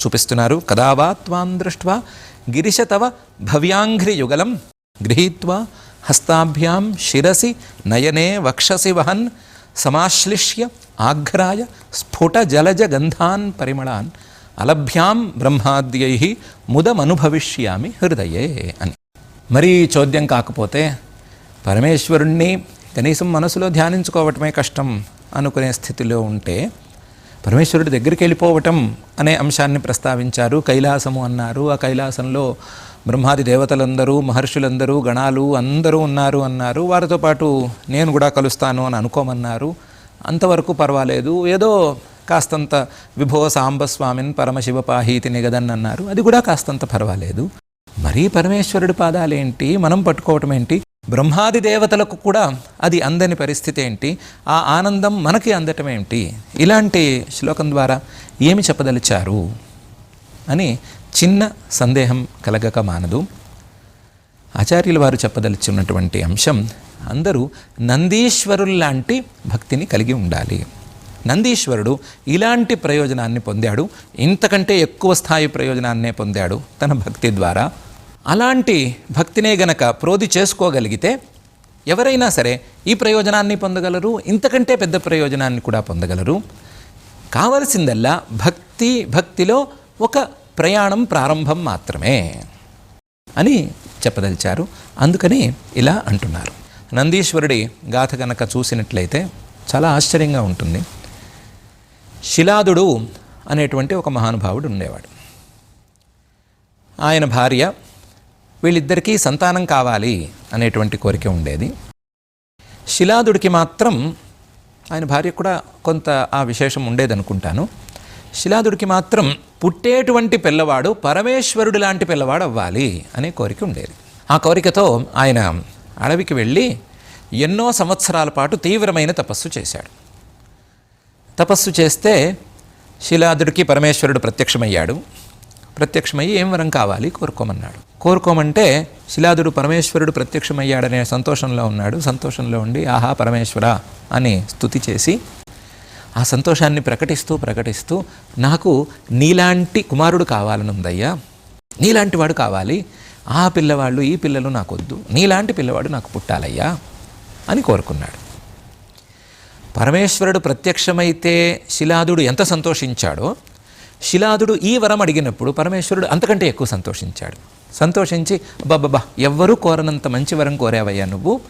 చూపిస్తున్నారు. కదావా త్వాం దృష్ట్వా గిరిశ తవ భవ్యాంఘ్రియుగలం గృహీత్వా హస్తాభ్యాం శిరసి నయనే వక్షసి వహన్. సమాశ్లిష్య ఆఘ్రాయ స్ఫుట జలజ గంధాన్ పరిమళాన్. అలభ్యాం బ్రహ్మాద్యై ముదమనుభవిష్యామి హృదయే అని. మరీ చోద్యం కాకపోతే పరమేశ్వరుణ్ణి కనీసం మనసులో ధ్యానించుకోవటమే కష్టం అనుకునే స్థితిలో ఉంటే పరమేశ్వరుడి దగ్గరికి వెళ్ళిపోవటం అనే అంశాన్ని ప్రస్తావించారు. కైలాసము అన్నారు. ఆ కైలాసంలో బ్రహ్మాది దేవతలందరూ మహర్షులందరూ గణాలు అందరూ ఉన్నారు అన్నారు. వారితో పాటు నేను కూడా కలుస్తాను అని అనుకోమన్నారు. అంతవరకు పర్వాలేదు. ఏదో కాస్తంత విభో సాంబస్వామిన్ పరమశివ పాహీతి నిగదన్ అన్నారు. అది కూడా కాస్తంత పర్వాలేదు. మరీ పరమేశ్వరుడి పాదాలేంటి? మనం పట్టుకోవటం ఏంటి? బ్రహ్మాది దేవతలకు కూడా అది అందని పరిస్థితి ఏంటి? ఆ ఆనందం మనకి అందటం ఏంటి? ఇలాంటి శ్లోకం ద్వారా ఏమి చెప్పదలిచారు? అని చిన్న సందేహం కలగక మానదు. ఆచార్యుల వారు చెప్పదలుచున్నటువంటి అంశం అందరూ నందీశ్వరుల్లాంటి భక్తిని కలిగి ఉండాలి. నందీశ్వరుడు ఇలాంటి ప్రయోజనాన్ని పొందాడు ఇంతకంటే ఎక్కువ స్థాయి ప్రయోజనాన్నే పొందాడు తన భక్తి ద్వారా. అలాంటి భక్తినే గనక ప్రోధి చేసుకోగలిగితే ఎవరైనా సరే ఈ ప్రయోజనాన్ని పొందగలరు ఇంతకంటే పెద్ద ప్రయోజనాన్ని కూడా పొందగలరు. కావలసిందల్లా భక్తి భక్తిలో ఒక ప్రయాణం ప్రారంభం మాత్రమే అని చెప్పదలిచారు. అందుకని ఇలా అంటున్నారు. నందీశ్వరుడి గాథ కనుక చూసినట్లయితే చాలా ఆశ్చర్యంగా ఉంటుంది. శిలాదుడు అనేటువంటి ఒక మహానుభావుడు ఉండేవాడు. ఆయన భార్య వీళ్ళిద్దరికీ సంతానం కావాలి అనేటువంటి కోరిక ఉండేది. శిలాదుడికి మాత్రం ఆయన భార్య కూడా కొంత ఆ విశేషం ఉండేదనుకుంటాను. శిలాదుడికి మాత్రం పుట్టేటువంటి పిల్లవాడు పరమేశ్వరుడు లాంటి పిల్లవాడు అవ్వాలి అనే కోరిక ఉండేది. ఆ కోరికతో ఆయన అడవికి వెళ్ళి ఎన్నో సంవత్సరాల పాటు తీవ్రమైన తపస్సు చేశాడు. తపస్సు చేస్తే శిలాదుడికి పరమేశ్వరుడు ప్రత్యక్షమయ్యాడు. ప్రత్యక్షమయ్యి ఏం వరం కావాలి? కోరుకోమన్నాడు. కోరుకోమంటే శిలాదుడు పరమేశ్వరుడు ప్రత్యక్షమయ్యాడనే సంతోషంలో ఉన్నాడు. సంతోషంలో ఉండి ఆహా పరమేశ్వర అని స్థుతి చేసి ఆ సంతోషాన్ని ప్రకటిస్తూ ప్రకటిస్తూ నాకు నీలాంటి కుమారుడు కావాలనుందయ్యా. నీలాంటి వాడు కావాలి. ఆ పిల్లవాళ్ళు ఈ పిల్లలు నాకొద్దు. నీలాంటి పిల్లవాడు నాకు పుట్టాలయ్యా అని కోరుకున్నాడు. పరమేశ్వరుడు ప్రత్యక్షమైతే శిలాదుడు ఎంత సంతోషించాడో శిలాదుడు ఈ వరం అడిగినప్పుడు పరమేశ్వరుడు అంతకంటే ఎక్కువ సంతోషించాడు. సంతోషించి బాబా ఎవ్వరూ కోరనంత మంచి వరం కోరావయ్యా నువ్వు.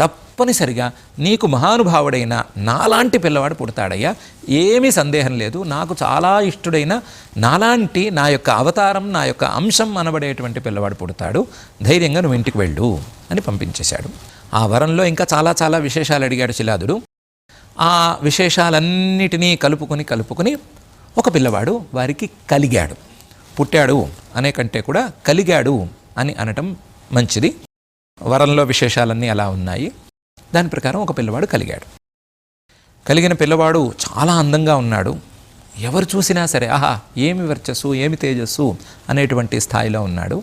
తప్పనిసరిగా నీకు మహానుభావుడైన నాలాంటి పిల్లవాడు పుడతాడయ్యా. ఏమీ సందేహం లేదు. నాకు చాలా ఇష్టడైన నాలాంటి నా యొక్క అవతారం నా యొక్క అంశం అనబడేటువంటి పిల్లవాడు పుడతాడు. ధైర్యంగా నువ్వు ఇంటికి వెళ్ళు అని పంపించేశాడు. ఆ వరంలో ఇంకా చాలా చాలా విశేషాలు అడిగాడు శిలాదుడు. ఆ విశేషాలన్నిటినీ కలుపుకొని కలుపుకొని ఒక పిల్లవాడు వారికి కలిగాడు. పుట్టాడు అనే కంటే కూడా కలిగాడు అని అనటం మంచిది. వరంలో విశేషాలన్నీ అలా ఉన్నాయి. దాని ప్రకారం ఒక పిల్లవాడు కలిగాడు. కలిగిన పిల్లవాడు చాలా అందంగా ఉన్నాడు. ఎవరు చూసినా సరే ఆహా ఏమి వర్చస్సు ఏమి తేజస్సు అనేటువంటి స్థాయిలో ఉన్నాడు.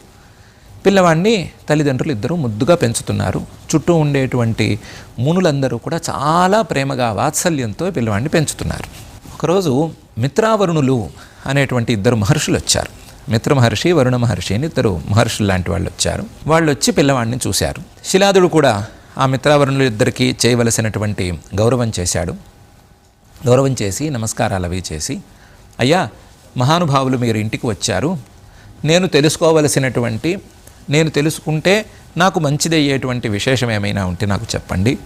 పిల్లవాడిని తల్లిదండ్రులు ఇద్దరూ ముద్దుగా పెంచుతున్నారు. చుట్టూ ఉండేటువంటి మునులందరూ కూడా చాలా ప్రేమగా వాత్సల్యంతో పిల్లవాడిని పెంచుతున్నారు. ఒకరోజు మిత్రావరుణులు అనేటువంటి ఇద్దరు మహర్షులు వచ్చారు. మిత్ర మహర్షి వరుణ మహర్షి అని ఇద్దరు మహర్షులు లాంటి వాళ్ళు వచ్చారు. వాళ్ళు వచ్చి పిల్లవాడిని చూశారు. శిలాదుడు కూడా ఆ మిత్రావరుణులు ఇద్దరికీ చేయవలసినటువంటి గౌరవం చేశాడు. గౌరవం చేసి నమస్కారాలు అవి చేసి అయ్యా మహానుభావులు మీరు ఇంటికి వచ్చారు. నేను తెలుసుకోవలసినటువంటి నేను తెలుసుకుంటే నాకు మంచిదయ్యేటువంటి విశేషం ఏమైనా ఉంటే నాకు చెప్పండి.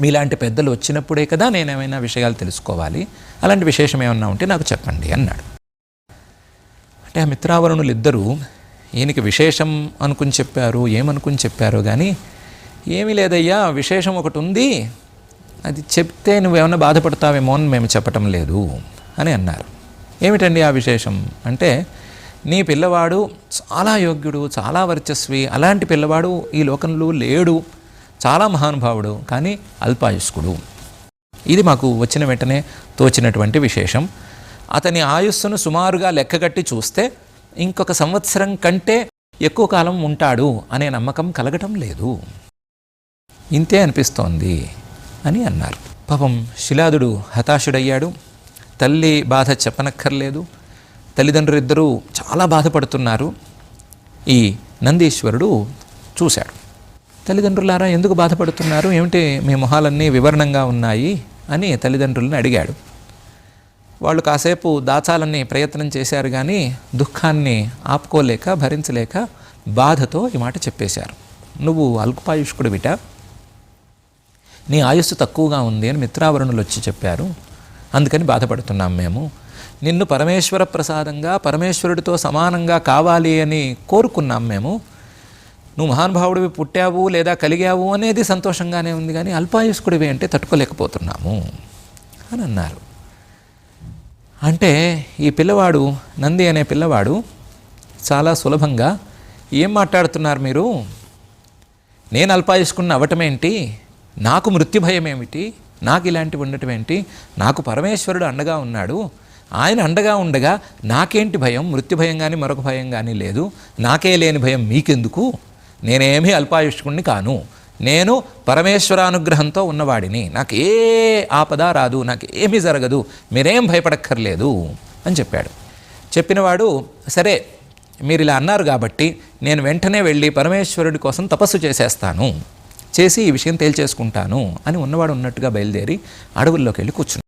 మీలాంటి పెద్దలు వచ్చినప్పుడే కదా నేను ఏమైనా విషయాలు తెలుసుకోవాలి. అలాంటి విశేషం ఏమన్నా ఉంటే నాకు చెప్పండి అన్నాడు. అంటే ఆ మిత్రావరుణులు ఇద్దరూ ఈయనకి విశేషం అనుకుని చెప్పారు ఏమనుకుని చెప్పారు కానీ ఏమీ లేదయ్యా విశేషం ఒకటి ఉంది. అది చెప్తే నువ్వేమన్నా బాధపడతావేమో అని మేము చెప్పటం లేదు అని అన్నారు. ఏమిటండి ఆ విశేషం? అంటే నీ పిల్లవాడు చాలా యోగ్యుడు చాలా వర్చస్వి అలాంటి పిల్లవాడు ఈ లోకంలో లేడు. చాలా మహానుభావుడు కానీ అల్పాయుష్కుడు. ఇది మాకు వచ్చిన వెంటనే తోచినటువంటి విశేషం. అతని ఆయుస్సును సుమారుగా లెక్కగట్టి చూస్తే ఇంకొక సంవత్సరం కంటే ఎక్కువ కాలం ఉంటాడు అనే నమ్మకం కలగటం లేదు. ఇంతే అనిపిస్తోంది అని అన్నారు. పాపం శిలాదుడు హతాశుడయ్యాడు. తల్లి బాధ చెప్పనక్కర్లేదు. తల్లిదండ్రులిద్దరూ చాలా బాధపడుతున్నారు. ఈ నందీశ్వరుడు చూశాడు. తల్లిదండ్రులారా ఎందుకు బాధపడుతున్నారు? ఏమిటి మీ మొహాలన్నీ వివరణంగా ఉన్నాయి? అని తల్లిదండ్రులను అడిగాడు. వాళ్ళు కాసేపు దాచాలని ప్రయత్నం చేశారు కానీ దుఃఖాన్ని ఆపుకోలేక భరించలేక బాధతో ఈ మాట చెప్పేశారు. నువ్వు అల్పాయుష్కుడు బిట నీ ఆయుస్సు తక్కువగా ఉంది అని మిత్రావరుణులు వచ్చి చెప్పారు. అందుకని బాధపడుతున్నాం మేము. నిన్ను పరమేశ్వర ప్రసాదంగా పరమేశ్వరుడితో సమానంగా కావాలి అని కోరుకున్నాం మేము. నువ్వు మహానుభావుడివి పుట్టావు లేదా కలిగావు అనేది సంతోషంగానే ఉంది కానీ అల్పాయుష్కుడివి అంటే తట్టుకోలేకపోతున్నాము అని అన్నారు. అంటే ఈ పిల్లవాడు నంది అనే పిల్లవాడు చాలా సులభంగా ఏం మాట్లాడుతున్నారు మీరు? నేను అల్పాయుష్కుని అవ్వటమేంటి నాకు మృత్యు భయం ఏమిటి? నాకు ఇలాంటివి ఉండటం ఏంటి? నాకు పరమేశ్వరుడు అండగా ఉన్నాడు. ఆయన అండగా ఉండగా నాకేంటి భయం? మృత్యు భయం కానీ మరొక భయం కానీ లేదు. నాకే లేని భయం మీకెందుకు? నేనేమీ అల్పాయుష్కుణ్ణి కాను. నేను పరమేశ్వరానుగ్రహంతో ఉన్నవాడిని. నాకు ఏ ఆపద రాదు. నాకు ఏమీ జరగదు. మీరేం భయపడక్కర్లేదు అని చెప్పాడు. చెప్పినవాడు సరే మీరు ఇలా అన్నారు కాబట్టి నేను వెంటనే వెళ్ళి పరమేశ్వరుడి కోసం తపస్సు చేసేస్తాను. చేసి ఈ విషయం తేల్చేసుకుంటాను అని ఉన్నవాడు ఉన్నట్టుగా బయలుదేరి అడవుల్లోకి వెళ్ళి కూర్చున్నాడు.